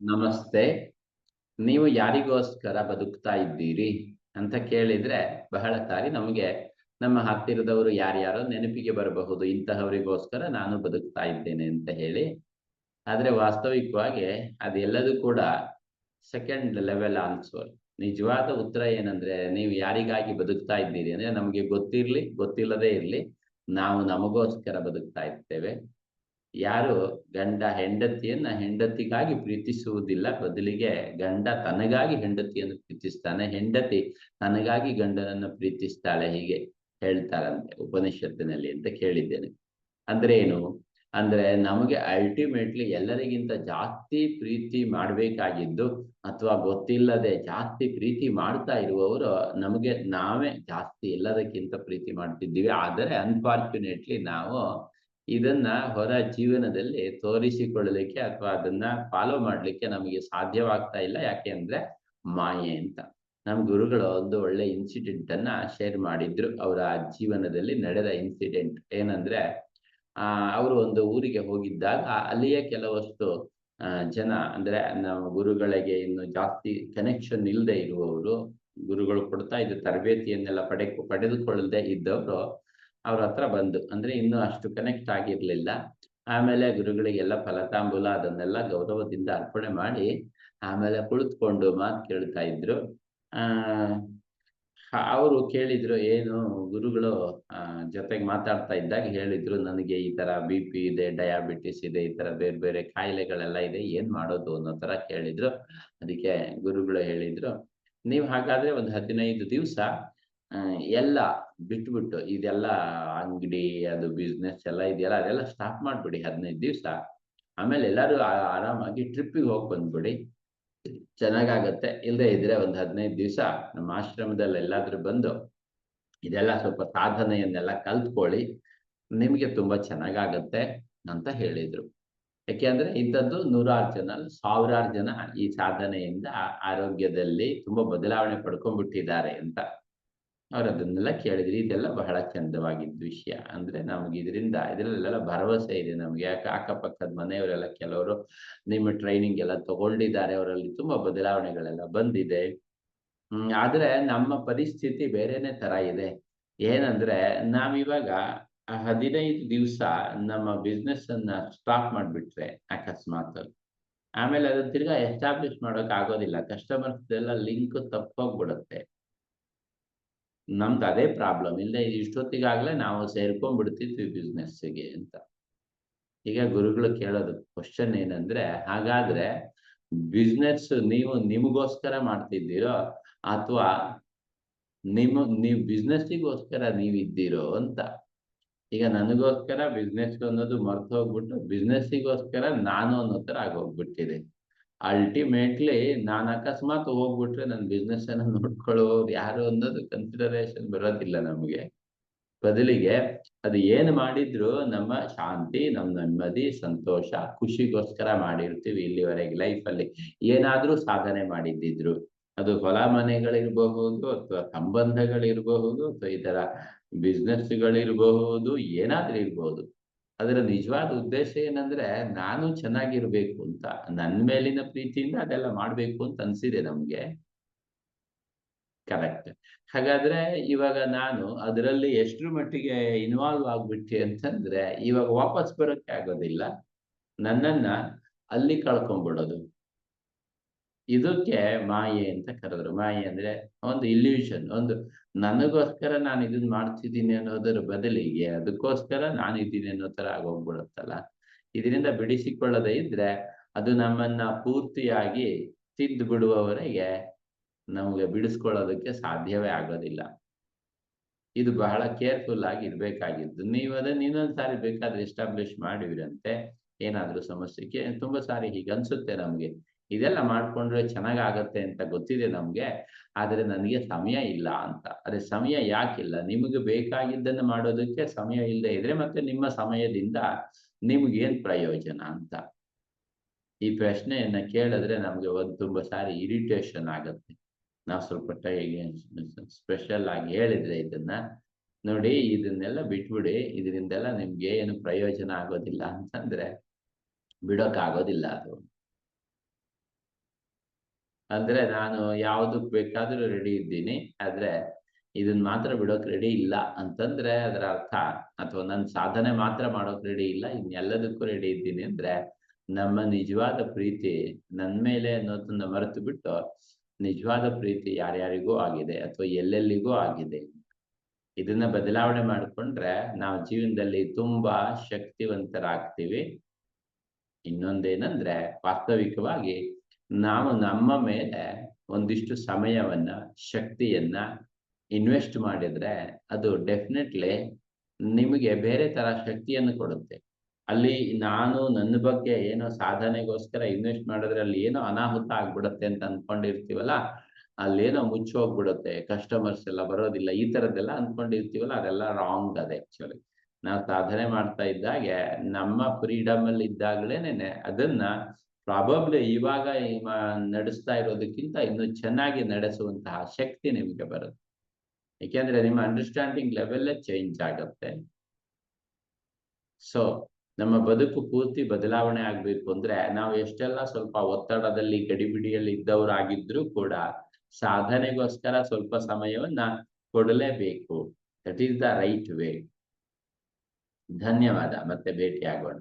ನಮಸ್ತೆ, ನೀವು ಯಾರಿಗೋಸ್ಕರ ಬದುಕ್ತಾ ಇದ್ದೀರಿ ಅಂತ ಕೇಳಿದ್ರೆ ಬಹಳ ಸಾರಿ ನಮಗೆ ನಮ್ಮ ಹತ್ತಿರದವರು ಯಾರ್ಯಾರೋ ನೆನಪಿಗೆ ಬರಬಹುದು, ಇಂತಹವರಿಗೋಸ್ಕರ ನಾನು ಬದುಕ್ತಾ ಇದ್ದೇನೆ ಅಂತ ಹೇಳಿ. ಆದ್ರೆ ವಾಸ್ತವಿಕವಾಗಿ ಅದೆಲ್ಲದೂ ಕೂಡ ಸೆಕೆಂಡ್ ಲೆವೆಲ್ ಆನ್ಸರ್ ನಿಜವಾದ ಉತ್ತರ ಏನಂದ್ರೆ, ನೀವು ಯಾರಿಗಾಗಿ ಬದುಕ್ತಾ ಇದ್ದೀರಿ ಅಂದ್ರೆ ನಮಗೆ ಗೊತ್ತಿರ್ಲಿ, ಗೊತ್ತಿಲ್ಲದೆ ಇರ್ಲಿ, ನಾವು ನಮಗೋಸ್ಕರ ಬದುಕ್ತಾ ಇರ್ತೇವೆ. ಯಾರು ಗಂಡ ಹೆಂಡತಿಯನ್ನ ಹೆಂಡತಿಗಾಗಿ ಪ್ರೀತಿಸುವುದಿಲ್ಲ, ಬದಲಿಗೆ ಗಂಡ ತನಗಾಗಿ ಹೆಂಡತಿಯನ್ನು ಪ್ರೀತಿಸ್ತಾನೆ, ಹೆಂಡತಿ ತನಗಾಗಿ ಗಂಡನನ್ನು ಪ್ರೀತಿಸ್ತಾಳೆ ಹೀಗೆ ಹೇಳ್ತಾರಂತೆ ಉಪನಿಷತ್ತಿನಲ್ಲಿ ಅಂತ ಕೇಳಿದ್ದೇನೆ. ಅಂದ್ರೆ ಏನು? ಅಂದ್ರೆ ನಮಗೆ ಅಲ್ಟಿಮೇಟ್ಲಿ ಎಲ್ಲರಿಗಿಂತ ಜಾಸ್ತಿ ಪ್ರೀತಿ ಮಾಡಬೇಕಾಗಿದ್ದು ಅಥವಾ ಗೊತ್ತಿಲ್ಲದೆ ಜಾಸ್ತಿ ಪ್ರೀತಿ ಮಾಡ್ತಾ ಇರುವವರು ನಮಗೆ ನಾವೇ ಜಾಸ್ತಿ ಎಲ್ಲದಕ್ಕಿಂತ ಪ್ರೀತಿ ಮಾಡ್ತಿದ್ದೀವಿ. ಆದರೆ ಅನ್ಫಾರ್ಚುನೇಟ್ಲಿ ನಾವು ಇದನ್ನ ಹೊರ ಜೀವನದಲ್ಲಿ ತೋರಿಸಿಕೊಳ್ಳಲಿಕ್ಕೆ ಅಥವಾ ಅದನ್ನ ಫಾಲೋ ಮಾಡ್ಲಿಕ್ಕೆ ನಮಗೆ ಸಾಧ್ಯವಾಗ್ತಾ ಇಲ್ಲ. ಯಾಕೆ ಅಂದ್ರೆ ಮಾಯೆ ಅಂತ. ನಮ್ಮ ಗುರುಗಳು ಒಂದು ಒಳ್ಳೆ ಇನ್ಸಿಡೆಂಟ್ ಅನ್ನ ಶೇರ್ ಮಾಡಿದ್ರು. ಅವರ ಜೀವನದಲ್ಲಿ ನಡೆದ ಇನ್ಸಿಡೆಂಟ್ ಏನಂದ್ರೆ, ಆ, ಅವರು ಒಂದು ಊರಿಗೆ ಹೋಗಿದ್ದಾಗ ಅಲ್ಲಿಯ ಕೆಲವಷ್ಟು ಜನ ಅಂದ್ರೆ ನಮ್ಮ ಗುರುಗಳಿಗೆ ಇನ್ನು ಜಾಸ್ತಿ ಕನೆಕ್ಷನ್ ಇಲ್ಲದೆ ಇರುವವರು ಗುರುಗಳು ಕೊಡ್ತಾ ಇದ್ದ ತರಬೇತಿಯನ್ನೆಲ್ಲ ಪಡೆ ಪಡೆದುಕೊಳ್ಳದೆ ಇದ್ದವರು ಅವ್ರ ಹತ್ರ ಬಂದು, ಅಂದ್ರೆ ಇನ್ನು ಅಷ್ಟು ಕನೆಕ್ಟ್ ಆಗಿರ್ಲಿಲ್ಲ. ಆಮೇಲೆ ಗುರುಗಳಿಗೆಲ್ಲ ಫಲತಾಂಬೂಲ ಅದನ್ನೆಲ್ಲ ಗೌರವದಿಂದ ಅರ್ಪಣೆ ಮಾಡಿ, ಆಮೇಲೆ ಕುಳಿತುಕೊಂಡು ಮಾತು ಕೇಳ್ತಾ ಇದ್ರು. ಆ, ಅವರು ಕೇಳಿದ್ರು, ಏನು ಗುರುಗಳು ಜೊತೆಗೆ ಮಾತಾಡ್ತಾ ಇದ್ದಾಗ ಹೇಳಿದ್ರು, ನನಗೆ ಈ ತರ ಬಿ ಪಿ ಇದೆ ಡಯಾಬಿಟಿಸ್ ಇದೆ, ಈ ತರ ಬೇರೆ ಬೇರೆ ಕಾಯಿಲೆಗಳೆಲ್ಲ ಇದೆ, ಏನ್ ಮಾಡೋದು? ಅನ್ನೋ ತರ ಕೇಳಿದ್ರು. ಅದಕ್ಕೆ ಗುರುಗಳು ಹೇಳಿದ್ರು, ನೀವು ಹಾಗಾದ್ರೆ ಒಂದು ಹದಿನೈದು ದಿವಸ ಎಲ್ಲ ಬಿಟ್ಬಿಟ್ಟು ಇದೆಲ್ಲ ಅಂಗಡಿ, ಅದು ಬಿಸ್ನೆಸ್ ಎಲ್ಲ ಇದೆಯಲ್ಲ, ಅದೆಲ್ಲ ಸ್ಟಾಪ್ ಮಾಡ್ಬಿಡಿ ಹದಿನೈದು ದಿವಸ. ಆಮೇಲೆ ಎಲ್ಲರೂ ಆರಾಮಾಗಿ ಟ್ರಿಪ್ಪಿಗೆ ಹೋಗಿ ಬಂದ್ಬಿಡಿ. ಚೆನ್ನಾಗಾಗತ್ತೆ. ಇಲ್ಲದೆ ಇದ್ರೆ ಒಂದು ಹದಿನೈದು ದಿವಸ ನಮ್ಮ ಆಶ್ರಮದಲ್ಲಿ ಎಲ್ಲಾದ್ರೂ ಬಂದು ಇದೆಲ್ಲ ಸ್ವಲ್ಪ ಸಾಧನೆಯನ್ನೆಲ್ಲ ಕಲ್ತ್ಕೊಳ್ಳಿ. ನಿಮಗೆ ತುಂಬಾ ಚೆನ್ನಾಗಾಗತ್ತೆ ಅಂತ ಹೇಳಿದ್ರು. ಯಾಕೆಂದ್ರೆ ಇಂಥದ್ದು ನೂರಾರು ಜನ, ಸಾವಿರಾರು ಜನ ಈ ಸಾಧನೆಯಿಂದ ಆರೋಗ್ಯದಲ್ಲಿ ತುಂಬಾ ಬದಲಾವಣೆ ಪಡ್ಕೊಂಡ್ಬಿಟ್ಟಿದ್ದಾರೆ ಅಂತ. ಅವ್ರು ಅದನ್ನೆಲ್ಲ ಕೇಳಿದ್ರಿ, ಇದೆಲ್ಲ ಬಹಳ ಚಂದವಾಗಿದ್ದ ವಿಷಯ. ಅಂದ್ರೆ ನಮ್ಗೆ ಇದರಿಂದ, ಇದ್ರಲ್ಲೆಲ್ಲ ಭರವಸೆ ಇದೆ ನಮ್ಗೆ. ಯಾಕೆ ಅಕ್ಕಪಕ್ಕದ ಮನೆಯವರೆಲ್ಲ ಕೆಲವರು ನಿಮ್ಮ ಟ್ರೈನಿಂಗ್ ಎಲ್ಲ ತಗೊಂಡಿದ್ದಾರೆ ಅವರಲ್ಲಿ ತುಂಬಾ ಬದಲಾವಣೆಗಳೆಲ್ಲ ಬಂದಿದೆ. ಹ್ಮ್, ಆದ್ರೆ ನಮ್ಮ ಪರಿಸ್ಥಿತಿ ಬೇರೆನೆ ತರ ಇದೆ. ಏನಂದ್ರೆ ನಾವಿವಾಗ ಹದಿನೈದು ದಿವಸ ನಮ್ಮ ಬಿಸ್ನೆಸ್ ಅನ್ನ ಸ್ಟಾಪ್ ಮಾಡ್ಬಿಟ್ರೆ ಅಕಸ್ಮಾತ್ ಆಮೇಲೆ ಅದನ್ನ ತಿರ್ಗಾ ಎಸ್ಟಾಬ್ಲಿಷ್ ಮಾಡೋಕ್ ಆಗೋದಿಲ್ಲ. ಕಸ್ಟಮರ್ಸ್ ಎಲ್ಲ ಲಿಂಕ್ ತಪ್ಪೋಗ್ಬಿಡುತ್ತೆ. ನಮ್ದು ಅದೇ ಪ್ರಾಬ್ಲಮ್ ಇಲ್ಲ, ಇಷ್ಟೊತ್ತಿಗಾಗಲೇ ನಾವು ಸೇರ್ಕೊಂಡ್ಬಿಡ್ತಿದ್ವಿ ಬಿಸ್ನೆಸ್ಸಿಗೆ ಅಂತ. ಈಗ ಗುರುಗಳು ಕೇಳೋದು ಕ್ವಶನ್ ಏನಂದ್ರೆ, ಹಾಗಾದ್ರೆ ಬಿಸ್ನೆಸ್ ನೀವು ನಿಮಗೋಸ್ಕರ ಮಾಡ್ತಿದ್ದೀರೋ ಅಥವಾ ನಿಮ್ಮ, ನೀವು ಬಿಸ್ನೆಸ್ಸಿಗೋಸ್ಕರ ನೀವಿದ್ದೀರೋ ಅಂತ. ಈಗ ನನಗೋಸ್ಕರ ಬಿಸ್ನೆಸ್ ಅನ್ನೋದು ಮರ್ತು ಹೋಗ್ಬಿಟ್ಟು ಬಿಸ್ನೆಸ್ಸಿಗೋಸ್ಕರ ನಾನು ಅನ್ನೋ ತರ ಆಗೋಗ್ಬಿಟ್ಟಿದೆ. ಅಲ್ಟಿಮೇಟ್ಲಿ ನಾನು ಅಕಸ್ಮಾತ್ ಹೋಗ್ಬಿಟ್ರೆ ನನ್ನ ಬಿಸ್ನೆಸ್ ಅನ್ನ ನೋಡ್ಕೊಳ್ಳೋರು ಯಾರು ಅನ್ನೋದು ಕನ್ಸಿಡರೇಷನ್ ಬರೋದಿಲ್ಲ ನಮಗೆ. ಬದಲಿಗೆ ಅದು ಏನು ಮಾಡಿದ್ರು ನಮ್ಮ ಶಾಂತಿ ನಮ್ಮ ನೆಮ್ಮದಿ, ಸಂತೋಷ, ಖುಷಿಗೋಸ್ಕರ ಮಾಡಿರ್ತೀವಿ ಇಲ್ಲಿವರೆಗೆ ಲೈಫಲ್ಲಿ ಏನಾದ್ರೂ ಸಾಧನೆ ಮಾಡಿದ್ದಿದ್ರು. ಅದು ಹೊಲ ಮನೆಗಳಿರಬಹುದು ಅಥವಾ ಸಂಬಂಧಗಳಿರಬಹುದು ಅಥವಾ ಈ ತರ ಬಿಸ್ನೆಸ್ಗಳಿರಬಹುದು ಏನಾದ್ರೂ ಇರ್ಬಹುದು ಅದರ ನಿಜವಾದ ಉದ್ದೇಶ ಏನಂದ್ರೆ ನಾನು ಚೆನ್ನಾಗಿರ್ಬೇಕು ಅಂತ ನನ್ನ ಮೇಲಿನ ಪ್ರೀತಿಯಿಂದ ಅದೆಲ್ಲ ಮಾಡ್ಬೇಕು ಅಂತ ಅನ್ಸಿದೆ ನಮ್ಗೆ. ಕರೆಕ್ಟ್ ಹಾಗಾದ್ರೆ ಇವಾಗ ನಾನು ಅದರಲ್ಲಿ ಎಷ್ಟ್ರ ಮಟ್ಟಿಗೆ ಇನ್ವಾಲ್ವ್ ಆಗ್ಬಿಟ್ಟಿ ಅಂತಂದ್ರೆ ಇವಾಗ ವಾಪಸ್ ಬರೋಕೆ ಆಗೋದಿಲ್ಲ. ನನ್ನನ್ನ ಅಲ್ಲಿ ಕಳ್ಕೊಂಡ್ಬಿಡೋದು ಇದಕ್ಕೆ ಮಾಯೆ ಅಂತ ಕರೆದ್ರು. ಮಾಯೆ ಅಂದ್ರೆ ಒಂದು ಇಲ್ಯೂಷನ್ ಒಂದು ನನಗೋಸ್ಕರ ನಾನು ಇದನ್ನ ಮಾಡ್ತಿದ್ದೀನಿ ಅನ್ನೋದರ ಬದಲಿಗೆ ಅದಕ್ಕೋಸ್ಕರ ನಾನು ಇದ್ದೀನಿ ಅನ್ನೋ ತರ ಆಗೋಗ್ಬಿಡುತ್ತಲ್ಲ? ಇದರಿಂದ ಬಿಡಿಸಿಕೊಳ್ಳದೆ ಇದ್ರೆ ಅದು ನಮ್ಮನ್ನ ಪೂರ್ತಿಯಾಗಿ ತಿದ್ದು ಬಿಡುವವರೆಗೆ ನಮಗೆ ಬಿಡಿಸ್ಕೊಳ್ಳೋದಕ್ಕೆ ಸಾಧ್ಯವೇ ಆಗೋದಿಲ್ಲ. ಇದು ಬಹಳ ಕೇರ್ಫುಲ್ ಆಗಿ ಇರ್ಬೇಕಾಗಿದ್ದು. ನೀವು ಅದನ್ನ ಇನ್ನೊಂದ್ಸಾರಿ ಬೇಕಾದ್ರೆ ಎಸ್ಟಾಬ್ಲಿಷ್ ಮಾಡಿವಿರಂತೆ. ಏನಾದ್ರೂ ಸಮಸ್ಯೆಗೆ ತುಂಬಾ ಸಾರಿ ಹೀಗೆ ಅನ್ಸುತ್ತೆ ನಮ್ಗೆ. ಇದೆಲ್ಲ ಮಾಡ್ಕೊಂಡ್ರೆ ಚೆನ್ನಾಗಾಗತ್ತೆ ಅಂತ ಗೊತ್ತಿದೆ ನಮ್ಗೆ, ಆದ್ರೆ ನನಗೆ ಸಮಯ ಇಲ್ಲ ಅಂತ. ಅದೇ ಸಮಯ ಯಾಕಿಲ್ಲ? ನಿಮಗೆ ಬೇಕಾಗಿದ್ದನ್ನು ಮಾಡೋದಕ್ಕೆ ಸಮಯ ಇಲ್ಲದೆ ಇದ್ರೆ ಮತ್ತೆ ನಿಮ್ಮ ಸಮಯದಿಂದ ನಿಮ್ಗೇನ್ ಪ್ರಯೋಜನ ಅಂತ. ಈ ಪ್ರಶ್ನೆಯನ್ನ ಕೇಳಿದ್ರೆ ನಮ್ಗೆ ಒಂದು ತುಂಬಾ ಸಾರಿ ಇರಿಟೇಷನ್ ಆಗುತ್ತೆ. ನಾವು ಸ್ವಲ್ಪ ಸ್ಪೆಷಲ್ ಆಗಿ ಹೇಳಿದ್ರೆ ಇದನ್ನ. ನೋಡಿ, ಇದನ್ನೆಲ್ಲ ಬಿಟ್ಬಿಡಿ. ಇದರಿಂದೆಲ್ಲ ನಿಮ್ಗೆ ಏನು ಪ್ರಯೋಜನ ಆಗೋದಿಲ್ಲ ಅಂತಂದ್ರೆ ಬಿಡೋಕ್ಕಾಗೋದಿಲ್ಲ ಅದು. ಅಂದ್ರೆ ನಾನು ಯಾವುದಕ್ ಬೇಕಾದ್ರೂ ರೆಡಿ ಇದ್ದೀನಿ. ಆದ್ರೆ ಇದನ್ನ ಮಾತ್ರ ಬಿಡೋಕ್ ರೆಡಿ ಇಲ್ಲ ಅಂತಂದ್ರೆ ಅದರ ಅರ್ಥ. ಅಥವಾ ನನ್ನ ಸಾಧನೆ ಮಾತ್ರ ಮಾಡೋಕ್ ರೆಡಿ ಇಲ್ಲ ಇನ್ನೆಲ್ಲದಕ್ಕೂ ರೆಡಿ ಇದ್ದೀನಿ ಅಂದ್ರೆ ನಮ್ಮ ನಿಜವಾದ ಪ್ರೀತಿ ನನ್ ಮೇಲೆ ಅನ್ನೋದನ್ನ ಮರೆತು ಬಿಟ್ಟು ನಿಜವಾದ ಪ್ರೀತಿ ಯಾರ್ಯಾರಿಗೂ ಆಗಿದೆ ಅಥವಾ ಎಲ್ಲೆಲ್ಲಿಗೂ ಆಗಿದೆ. ಇದನ್ನ ಬದಲಾವಣೆ ಮಾಡಿಕೊಂಡ್ರೆ ನಾವು ಜೀವನದಲ್ಲಿ ತುಂಬಾ ಶಕ್ತಿವಂತರಾಗ್ತೀವಿ. ಇನ್ನೊಂದೇನಂದ್ರೆ ವಾಸ್ತವಿಕವಾಗಿ ನಾವು ನಮ್ಮ ಮೇಲೆ ಒಂದಿಷ್ಟು ಸಮಯವನ್ನ, ಶಕ್ತಿಯನ್ನ ಇನ್ವೆಸ್ಟ್ ಮಾಡಿದ್ರೆ ಅದು ಡೆಫಿನೆಟ್ಲಿ ನಿಮಗೆ ಬೇರೆ ತರ ಶಕ್ತಿಯನ್ನು ಕೊಡುತ್ತೆ. ಅಲ್ಲಿ ನಾನು ನನ್ನ ಬಗ್ಗೆ ಏನೋ ಸಾಧನೆಗೋಸ್ಕರ ಇನ್ವೆಸ್ಟ್ ಮಾಡಿದ್ರೆ ಅಲ್ಲಿ ಏನೋ ಅನಾಹುತ ಆಗ್ಬಿಡುತ್ತೆ ಅಂತ ಅನ್ಕೊಂಡಿರ್ತೀವಲ್ಲ, ಅಲ್ಲೇನೋ ಮುಚ್ಚಿ ಹೋಗ್ಬಿಡುತ್ತೆ ಕಸ್ಟಮರ್ಸ್ ಎಲ್ಲ ಬರೋದಿಲ್ಲ, ಈ ತರದ್ದೆಲ್ಲ ಅನ್ಕೊಂಡಿರ್ತೀವಲ್ಲ, ಅದೆಲ್ಲ ರಾಂಗ್ ಅದೇ ಆಕ್ಚುಲಿ ನಾವು ಸಾಧನೆ ಮಾಡ್ತಾ ಇದ್ದಾಗೆ ನಮ್ಮ ಫ್ರೀಡಮ್ ಅಲ್ಲಿ ಇದ್ದಾಗಲೇನೆ ಅದನ್ನ ಪ್ರಾಬಬ್ಲಿ ಇವಾಗ ನಡೆಸ್ತಾ ಇರೋದಕ್ಕಿಂತ ಇನ್ನು ಚೆನ್ನಾಗಿ ನಡೆಸುವಂತಹ ಶಕ್ತಿ ನಿಮಗೆ ಬರುತ್ತೆ. ಏಕೆಂದ್ರೆ ನಿಮ್ಮ ಅಂಡರ್ಸ್ಟ್ಯಾಂಡಿಂಗ್ ಲೆವೆಲ್ಲೇ ಚೇಂಜ್ ಆಗುತ್ತೆ. ಸೊ ನಮ್ಮ ಬದುಕು ಪೂರ್ತಿ ಬದಲಾವಣೆ ಆಗ್ಬೇಕು ಅಂದ್ರೆ ನಾವು ಎಷ್ಟೆಲ್ಲ ಸ್ವಲ್ಪ ಒತ್ತಡದಲ್ಲಿ, ಗಡಿಬಿಡಿಯಲ್ಲಿ ಇದ್ದವರಾಗಿದ್ರು ಕೂಡ ಸಾಧನೆಗೋಸ್ಕರ ಸ್ವಲ್ಪ ಸಮಯವನ್ನ ಕೊಡಲೇಬೇಕು. That is the right way ಧನ್ಯವಾದ. ಮತ್ತೆ ಭೇಟಿಯಾಗೋಣ.